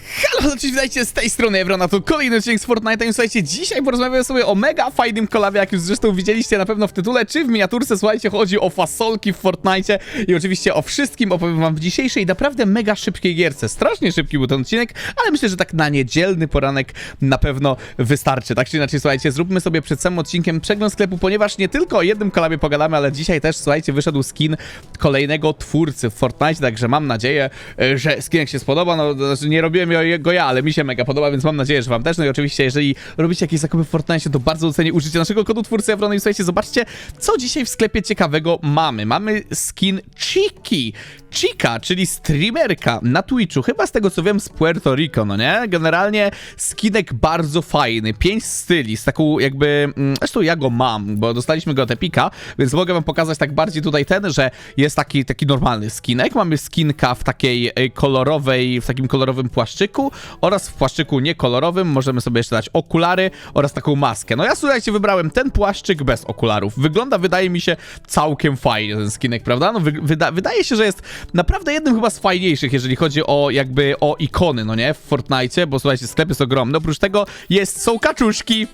Halo, cześć, witajcie z tej strony Evrona, to kolejny odcinek z Fortnite'a i słuchajcie, dzisiaj porozmawiamy sobie o mega fajnym kolabie, jak już zresztą widzieliście na pewno w tytule, czy w miniaturce, słuchajcie, chodzi o fasolki w Fortnite i oczywiście o wszystkim opowiem wam w dzisiejszej naprawdę mega szybkiej gierce. Strasznie szybki był ten odcinek, ale myślę, że tak na niedzielny poranek na pewno wystarczy. Tak czy inaczej, słuchajcie, zróbmy sobie przed samym odcinkiem przegląd sklepu, ponieważ nie tylko o jednym kolabie pogadamy, ale dzisiaj też, słuchajcie, wyszedł skin kolejnego twórcy w Fortnite, także mam nadzieję, e, że skinek się spodoba, no znaczy nie robiłem go ja, ale mi się mega podoba, więc mam nadzieję, że wam też. No i oczywiście, jeżeli robicie jakieś zakupy w Fortnite, to bardzo docenię użycie naszego kodu twórcy Evrony i słuchajcie, zobaczcie, co dzisiaj w sklepie ciekawego mamy. Mamy skin Chiki, Chica, czyli streamerka na Twitchu, chyba z tego co wiem z Puerto Rico, no nie? Generalnie skinek bardzo fajny, pięć styli, z taką jakby, mm, zresztą ja go mam, bo dostaliśmy go od Epika, więc mogę wam pokazać tak bardziej tutaj ten, że jest taki, taki normalny skinek, mamy skinka w takiej e, kolorowej, w takim kolorowym płaszczyku oraz w płaszczyku niekolorowym, możemy sobie jeszcze dać okulary oraz taką maskę. No ja słuchajcie, wybrałem ten płaszczyk bez okularów. Wygląda, wydaje mi się, całkiem fajnie ten skinek, prawda? No wy, wyda, wydaje się, że jest naprawdę jednym chyba z fajniejszych, jeżeli chodzi o jakby o ikony, no nie? W Fortnite, bo słuchajcie, sklep jest ogromny. Oprócz tego jest, są kaczuszki.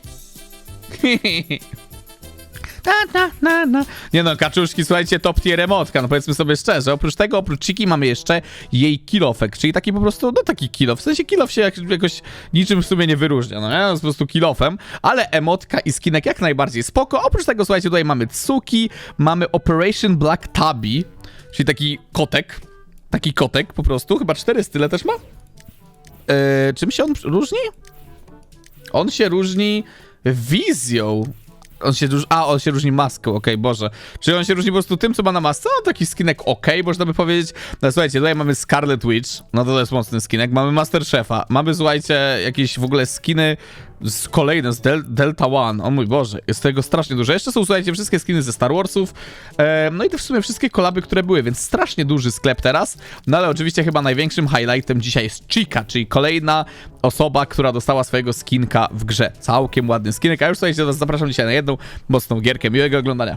Na, na, na, na. Nie no, kaczuszki, słuchajcie, top tier emotka, no powiedzmy sobie szczerze. Oprócz tego, oprócz Chiki mamy jeszcze jej kilofek, czyli taki po prostu, no taki kilof. W sensie kilof się jak, jakoś niczym w sumie nie wyróżnia, no nie? On jest po prostu kilofem, ale emotka i skinek jak najbardziej spoko. Oprócz tego, słuchajcie, tutaj mamy Tsuki, mamy Operation Black Tabby, czyli taki kotek. Taki kotek po prostu, chyba cztery style też ma? Eee, czym się on różni? On się różni wizją. On się różni. A, on się różni maską, okej, Boże. Czy on się różni po prostu tym, co ma na masce? No, taki skinek okej, można by powiedzieć. No słuchajcie, tutaj mamy Scarlet Witch. No to, to jest mocny skinek. Mamy Master Chefa. Mamy, słuchajcie, jakieś w ogóle skiny z kolejne, z Del Delta One. O mój Boże, jest tego strasznie dużo. Jeszcze są, słuchajcie, wszystkie skiny ze Star Warsów. E, no i to w sumie wszystkie kolaby, które były, więc strasznie duży sklep teraz. No ale oczywiście chyba największym highlightem dzisiaj jest Chica, czyli kolejna osoba, która dostała swojego skinka w grze. Całkiem ładny skinek. A już słuchajcie, zapraszam dzisiaj na jedną mocną gierkę. Miłego oglądania.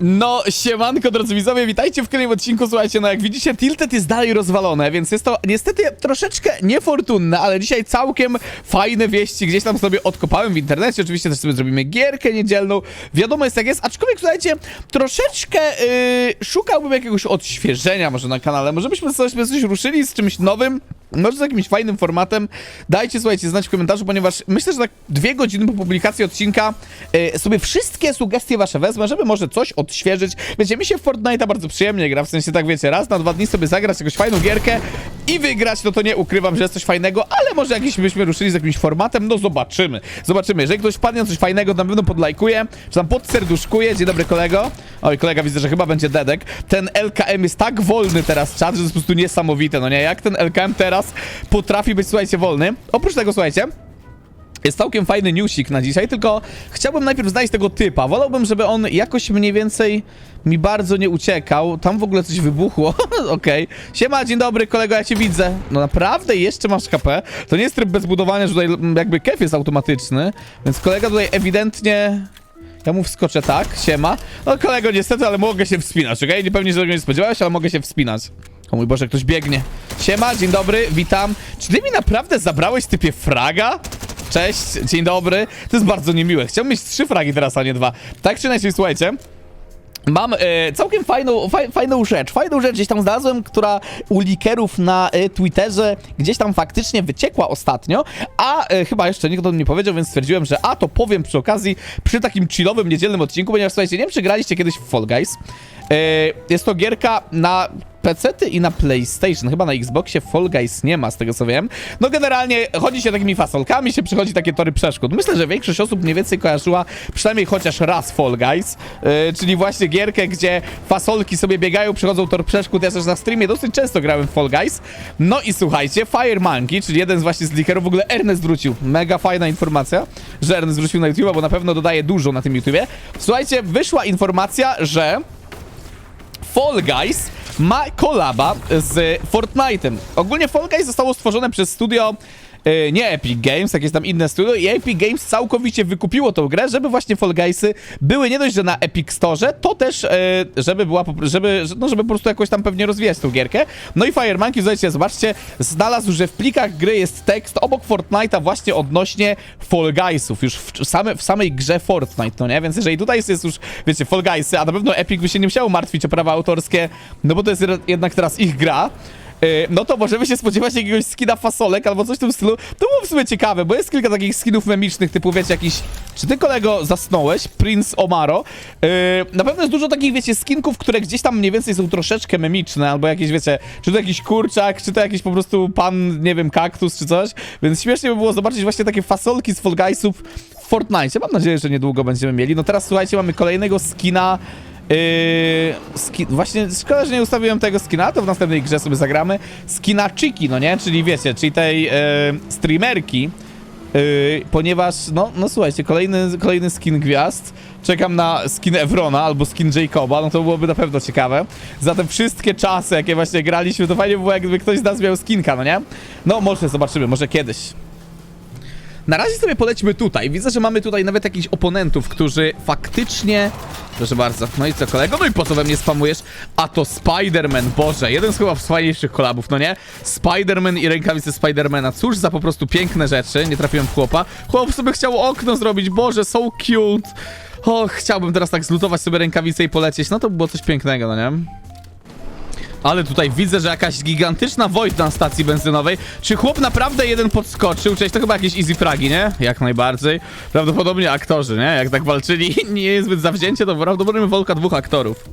No, siemanko drodzy widzowie, witajcie w kolejnym odcinku, słuchajcie, no jak widzicie Tilted jest dalej rozwalone, więc jest to niestety troszeczkę niefortunne, ale dzisiaj całkiem fajne wieści gdzieś tam sobie odkopałem w internecie, oczywiście też sobie zrobimy gierkę niedzielną, wiadomo jest jak jest, aczkolwiek słuchajcie, troszeczkę yy, szukałbym jakiegoś odświeżenia może na kanale, może byśmy coś, coś ruszyli z czymś nowym, może z jakimś fajnym formatem. Dajcie, słuchajcie, znać w komentarzu, ponieważ myślę, że tak dwie godziny po publikacji odcinka e, sobie wszystkie sugestie wasze wezmę, żeby może coś odświeżyć. Wiecie, mi się w Fortnite'a bardzo przyjemnie gra, w sensie tak wiecie, raz na dwa dni sobie zagrać jakąś fajną gierkę i wygrać, no to nie ukrywam, że jest coś fajnego, ale może jakiś byśmy ruszyli z jakimś formatem, no zobaczymy. Zobaczymy, jeżeli ktoś wpadnie coś fajnego, to na pewno podlajkuje, czy tam podserduszkuje. Dzień dobry kolego. Oj, kolega widzę, że chyba będzie dedek. Ten LKM jest tak wolny teraz, czat, że to jest po prostu niesamowite, no nie? Jak ten LKM teraz potrafi być, słuchajcie, wolny. Oprócz tego, słuchajcie, jest całkiem fajny newsik na dzisiaj, tylko chciałbym najpierw znaleźć tego typa. Wolałbym, żeby on jakoś mniej więcej mi bardzo nie uciekał. Tam w ogóle coś wybuchło. Okej. Okay. Siema, dzień dobry, kolego, ja cię widzę. No naprawdę, jeszcze masz KP. To nie jest tryb bez budowania, że tutaj jakby kef jest automatyczny. Więc kolega tutaj ewidentnie... Ja mu wskoczę tak, siema. No kolego, niestety, ale mogę się wspinać, okej? Okay? Nie pewnie, że tego nie spodziewałeś, ale mogę się wspinać. O mój Boże, ktoś biegnie. Siema, dzień dobry, witam. Czy ty mi naprawdę zabrałeś typie fraga? Cześć, dzień dobry. To jest bardzo niemiłe. Chciałbym mieć trzy fragi teraz, a nie dwa. Tak czy inaczej, słuchajcie. Mam e, całkiem fajną, faj, fajną rzecz. Fajną rzecz gdzieś tam znalazłem, która u likerów na e, Twitterze gdzieś tam faktycznie wyciekła ostatnio, a e, chyba jeszcze nikt o tym nie powiedział, więc stwierdziłem, że a to powiem przy okazji przy takim chillowym niedzielnym odcinku, ponieważ słuchajcie, nie wiem czy graliście kiedyś w Fall Guys. E, jest to gierka na PC-ty i na PlayStation. Chyba na Xboxie Fall Guys nie ma, z tego co wiem. No generalnie chodzi się takimi fasolkami, się przychodzi takie tory przeszkód. Myślę, że większość osób mniej więcej kojarzyła przynajmniej chociaż raz Fall Guys, yy, czyli właśnie gierkę, gdzie fasolki sobie biegają, przychodzą tor przeszkód. Ja też na streamie dosyć często grałem w Fall Guys. No i słuchajcie, Fire Monkey, czyli jeden z właśnie z likerów, w ogóle Ernest wrócił. Mega fajna informacja, że Ernest wrócił na YouTube, bo na pewno dodaje dużo na tym YouTubie. Słuchajcie, wyszła informacja, że Fall Guys ma kolaba z Fortnite'em. Ogólnie Fall Guys zostało stworzone przez studio e, nie Epic Games, jakieś tam inne studio i Epic Games całkowicie wykupiło tą grę, żeby właśnie Fall Guysy były nie dość, że na Epic Store, to też, e, żeby była, żeby, no żeby po prostu jakoś tam pewnie rozwijać tą gierkę. No i Fire Monkey, zobaczcie, znalazł, że w plikach gry jest tekst obok Fortnite'a właśnie odnośnie Fall Guysów, już w, same, w samej grze Fortnite, no nie? Więc jeżeli tutaj jest, jest już, wiecie, Fall Guysy, a na pewno Epic by się nie musiało martwić o prawa autorskie, no bo to jest jednak teraz ich gra, Yy, no to możemy się spodziewać jakiegoś skina fasolek albo coś w tym stylu. To było w sumie ciekawe, bo jest kilka takich skinów memicznych, typu wiecie, jakiś... Czy ty kolego zasnąłeś? Prince Omaro. Yy, na pewno jest dużo takich, wiecie, skinków, które gdzieś tam mniej więcej są troszeczkę memiczne, albo jakieś, wiecie, czy to jakiś kurczak, czy to jakiś po prostu pan, nie wiem, kaktus, czy coś. Więc śmiesznie by było zobaczyć właśnie takie fasolki z Fall Guysów w Fortnite. Mam nadzieję, że niedługo będziemy mieli. No teraz, słuchajcie, mamy kolejnego skina... Yy, właśnie szkoda, że nie ustawiłem tego skina, to w następnej grze sobie zagramy. Skina Chiki, no nie? Czyli wiecie, czyli tej yy, streamerki. Yy, ponieważ, no, no słuchajcie, kolejny, kolejny skin gwiazd. Czekam na skin Evrona albo skin Jacoba, no to byłoby na pewno ciekawe. Zatem wszystkie czasy, jakie właśnie graliśmy, to fajnie by było, jakby ktoś z nas miał skinka, no nie? No, może zobaczymy, może kiedyś. Na razie sobie polećmy tutaj. Widzę, że mamy tutaj nawet jakichś oponentów, którzy faktycznie... Proszę bardzo. No i co, kolego? No i po co we mnie spamujesz? A to Spider-Man, Boże. Jeden z chyba fajniejszych kolabów, no nie? Spider-Man i rękawice Spidermana. Cóż za po prostu piękne rzeczy. Nie trafiłem w chłopa. Chłop sobie chciał okno zrobić. Boże, so cute. Och, chciałbym teraz tak zlutować sobie rękawice i polecieć. No to by było coś pięknego, no nie? Ale tutaj widzę, że jakaś gigantyczna Wojt na stacji benzynowej. Czy chłop naprawdę jeden podskoczył? Cześć, to chyba jakieś easy fragi, nie? Jak najbardziej. Prawdopodobnie aktorzy, nie? Jak tak walczyli, nie jest zbyt zawzięcie, to prawdopodobnie wolka dwóch aktorów.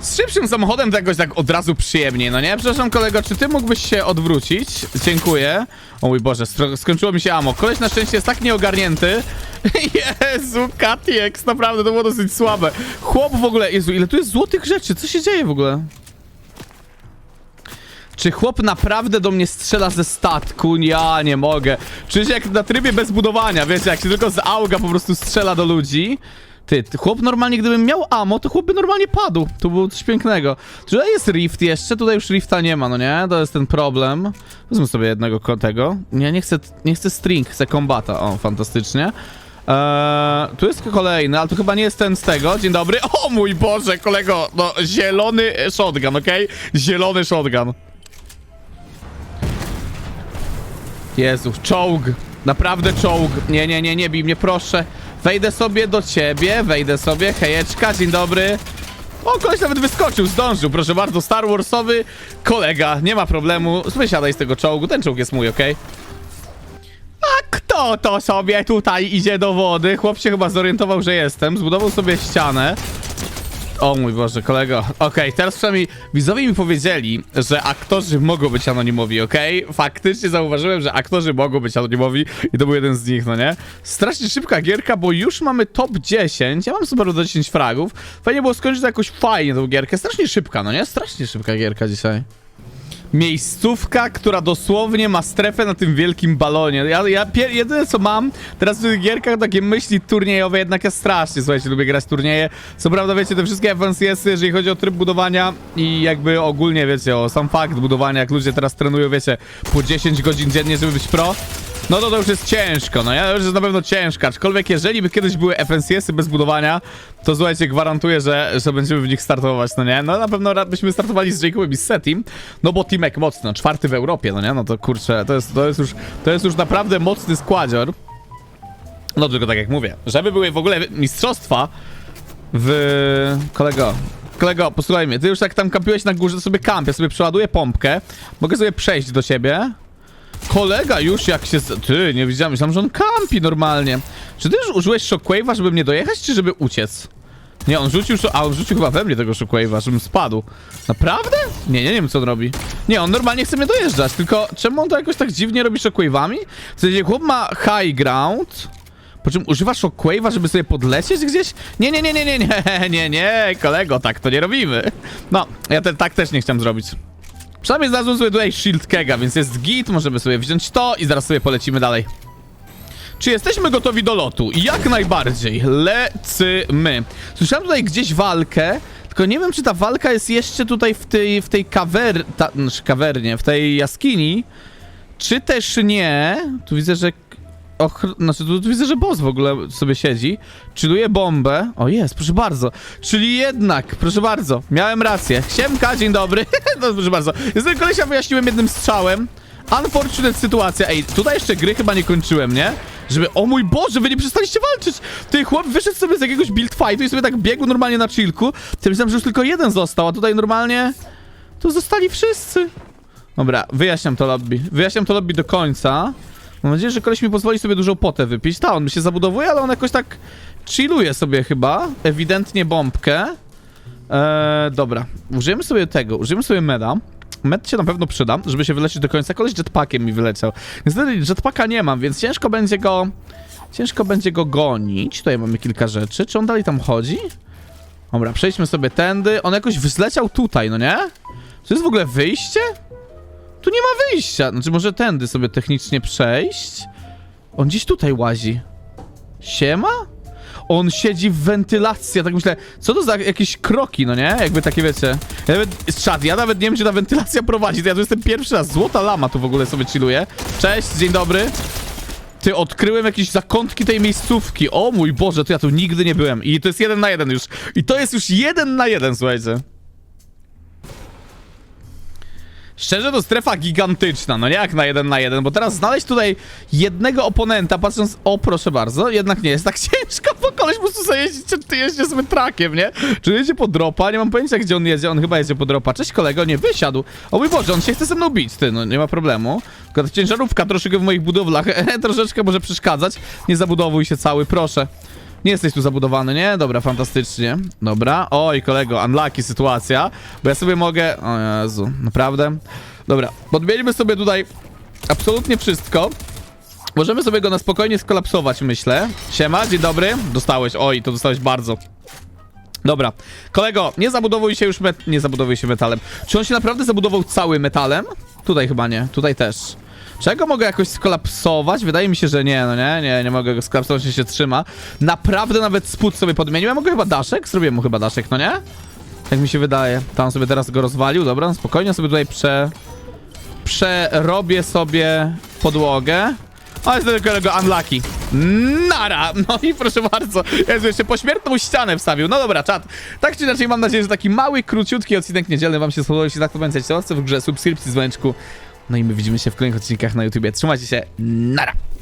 Z szybszym samochodem to jakoś tak od razu przyjemniej, no nie? Przepraszam kolego, czy ty mógłbyś się odwrócić? Dziękuję. O mój Boże, skończyło mi się amo. Koleś na szczęście jest tak nieogarnięty. Jezu, Katiex, naprawdę to było dosyć słabe. Chłop w ogóle, Jezu, ile tu jest złotych rzeczy? Co się dzieje w ogóle? Czy chłop naprawdę do mnie strzela ze statku? Ja nie mogę. Czyż jak na trybie bez budowania, wiecie, jak się tylko z auga po prostu strzela do ludzi. Ty, chłop normalnie, gdybym miał ammo, to chłop by normalnie padł. To było coś pięknego. Tutaj jest rift jeszcze, tutaj już rifta nie ma, no nie? To jest ten problem. Wezmę sobie jednego tego. Nie, nie chcę, nie chcę string, chcę kombata. O, fantastycznie. Eee, tu jest kolejny, ale to chyba nie jest ten z tego. Dzień dobry. O mój Boże, kolego, no zielony shotgun, okej? Zielony shotgun. Jezu, czołg. Naprawdę czołg. Nie, nie, nie, nie bij mnie, proszę. Wejdę sobie do ciebie, wejdę sobie. Hejeczka, dzień dobry. O, koleś nawet wyskoczył, zdążył. Proszę bardzo, Star Warsowy kolega. Nie ma problemu. Wysiadaj z tego czołgu. Ten czołg jest mój, okej? A kto to sobie tutaj idzie do wody? Chłop się chyba zorientował, że jestem. Zbudował sobie ścianę. O mój Boże, kolego. Okej, teraz przynajmniej widzowie mi powiedzieli, że aktorzy mogą być anonimowi, okej? Faktycznie zauważyłem, że aktorzy mogą być anonimowi i to był jeden z nich, no nie? Strasznie szybka gierka, bo już mamy top 10. Ja mam super do 10 fragów. Fajnie było skończyć to jakoś fajnie tą gierkę. Strasznie szybka, no nie? Strasznie szybka gierka dzisiaj. Miejscówka, która dosłownie ma strefę na tym wielkim balonie. Ja, ja jedyne co mam teraz w tych gierkach takie myśli turniejowe, jednak ja strasznie, słuchajcie, lubię grać turnieje. Co prawda, wiecie, te wszystkie FNCS-y, jeżeli chodzi o tryb budowania i jakby ogólnie, wiecie, o sam fakt budowania, jak ludzie teraz trenują, wiecie, po 10 godzin dziennie, żeby być pro, no to to już jest ciężko, no ja już jest na pewno ciężko, aczkolwiek jeżeli by kiedyś były FNCS-y bez budowania, to słuchajcie, gwarantuję, że, że będziemy w nich startować, no nie? No na pewno byśmy startowali z Jacobem i z Setim, no bo Timek mocno, czwarty w Europie, no nie? No to kurczę, to jest, to jest już, to jest już naprawdę mocny składzior. No tylko tak jak mówię, żeby były w ogóle mistrzostwa w... Kolego, kolego, posłuchaj mnie, ty już jak tam kampiłeś na górze, to sobie kamp, ja sobie przeładuję pompkę, mogę sobie przejść do ciebie. Kolega już jak się... Ty, nie widziałem, myślałem, że on kampi normalnie. Czy ty już użyłeś shockwave'a, żeby mnie dojechać, czy żeby uciec? Nie, on rzucił... A, on rzucił chyba we mnie tego shockwave'a, żebym spadł. Naprawdę? Nie, nie, nie wiem, co on robi. Nie, on normalnie chce mnie dojeżdżać, tylko czemu on to jakoś tak dziwnie robi shockwave'ami? W sensie, chłop ma high ground... Po czym używa shockwave'a, żeby sobie podlecieć gdzieś? Nie, nie, nie, nie, nie, nie, nie, nie, kolego, tak to nie robimy. No, ja te, tak też nie chciałem zrobić. Przynajmniej znalazłem sobie tutaj shield kega, więc jest git, możemy sobie wziąć to i zaraz sobie polecimy dalej. Czy jesteśmy gotowi do lotu? Jak najbardziej. Lecymy. Słyszałem tutaj gdzieś walkę, tylko nie wiem, czy ta walka jest jeszcze tutaj w tej, w tej kawer... Ta, znaczy kawernie, w tej jaskini, czy też nie? Tu widzę, że... Ochr... Znaczy, tu, tu widzę, że boss w ogóle sobie siedzi. Chilluje bombę. O jest, proszę bardzo. Czyli jednak, proszę bardzo, miałem rację. Siemka, dzień dobry. no, proszę bardzo. Jestem kolesia wyjaśniłem jednym strzałem. Unfortunate sytuacja. Ej, tutaj jeszcze gry chyba nie kończyłem, nie? Żeby, o mój Boże, wy nie przestaliście walczyć! Ty chłop wyszedł sobie z jakiegoś build fightu i sobie tak biegł normalnie na chillku. Ty myślałem, że już tylko jeden został, a tutaj normalnie... Tu zostali wszyscy. Dobra, wyjaśniam to lobby. Wyjaśniam to lobby do końca. Mam nadzieję, że koleś mi pozwoli sobie dużą potę wypić. Ta, on się zabudowuje, ale on jakoś tak chilluje sobie chyba. Ewidentnie bombkę. Eee, dobra, użyjemy sobie tego, użyjemy sobie meda. Med się na pewno przyda, żeby się wylecieć do końca. Koleś jetpackiem mi wyleciał. Niestety jetpacka nie mam, więc ciężko będzie go... Ciężko będzie go gonić. Tutaj mamy kilka rzeczy. Czy on dalej tam chodzi? Dobra, przejdźmy sobie tędy. On jakoś wzleciał tutaj, no nie? To jest w ogóle wyjście? Tu nie ma wyjścia. Znaczy, może tędy sobie technicznie przejść? On gdzieś tutaj łazi. Siema? On siedzi w wentylacji, ja tak myślę, co to za jakieś kroki, no nie? Jakby takie, wiecie... Ja nawet, ja nawet nie wiem, gdzie ta wentylacja prowadzi, to ja tu jestem pierwszy raz. Złota lama tu w ogóle sobie chilluje. Cześć, dzień dobry. Ty, odkryłem jakieś zakątki tej miejscówki. O mój Boże, to ja tu nigdy nie byłem. I to jest jeden na jeden już. I to jest już jeden na jeden, słuchajcie. Szczerze, to strefa gigantyczna, no nie jak na jeden na jeden, bo teraz znaleźć tutaj jednego oponenta, patrząc, o proszę bardzo, jednak nie jest tak ciężko, bo koleś po prostu jeździ, ty jeździ sobie trakiem, nie? Czy jedzie po dropa? Nie mam pojęcia, gdzie on jedzie, on chyba jedzie po dropa. Cześć kolego, nie, wysiadł. O mój Boże, on się chce ze mną bić, ty, no nie ma problemu. Tylko ta ciężarówka troszeczkę w moich budowlach, troszeczkę może przeszkadzać. Nie zabudowuj się cały, proszę. Nie jesteś tu zabudowany, nie? Dobra, fantastycznie. Dobra. Oj, kolego, unlucky sytuacja. Bo ja sobie mogę... O Jezu, naprawdę? Dobra, podmienimy sobie tutaj absolutnie wszystko. Możemy sobie go na spokojnie skolapsować, myślę. Siema, dzień dobry. Dostałeś, oj, to dostałeś bardzo. Dobra, kolego, nie zabudowuj się już met... nie zabudowuj się metalem. Czy on się naprawdę zabudował cały metalem? Tutaj chyba nie, tutaj też. Czego mogę jakoś skolapsować? Wydaje mi się, że nie, no nie, nie, nie mogę go skolapsować, się trzyma. Naprawdę nawet spód sobie podmienił. Ja mogę chyba daszek? Zrobiłem mu chyba daszek, no nie? Tak mi się wydaje. Tam sobie teraz go rozwalił, dobra, no spokojnie sobie tutaj prze... Przerobię sobie podłogę. O, jest tylko kolego unlucky. Nara! No i proszę bardzo. Jezu, jeszcze pośmiertną ścianę wstawił. No dobra, czat. Tak czy inaczej mam nadzieję, że taki mały, króciutki odcinek niedzielny wam się spodobał. Jeśli tak, to pamiętajcie w grze, subskrypcji, dzwoneczku. No i my widzimy się w kolejnych odcinkach na YouTubie. Trzymajcie się. Nara!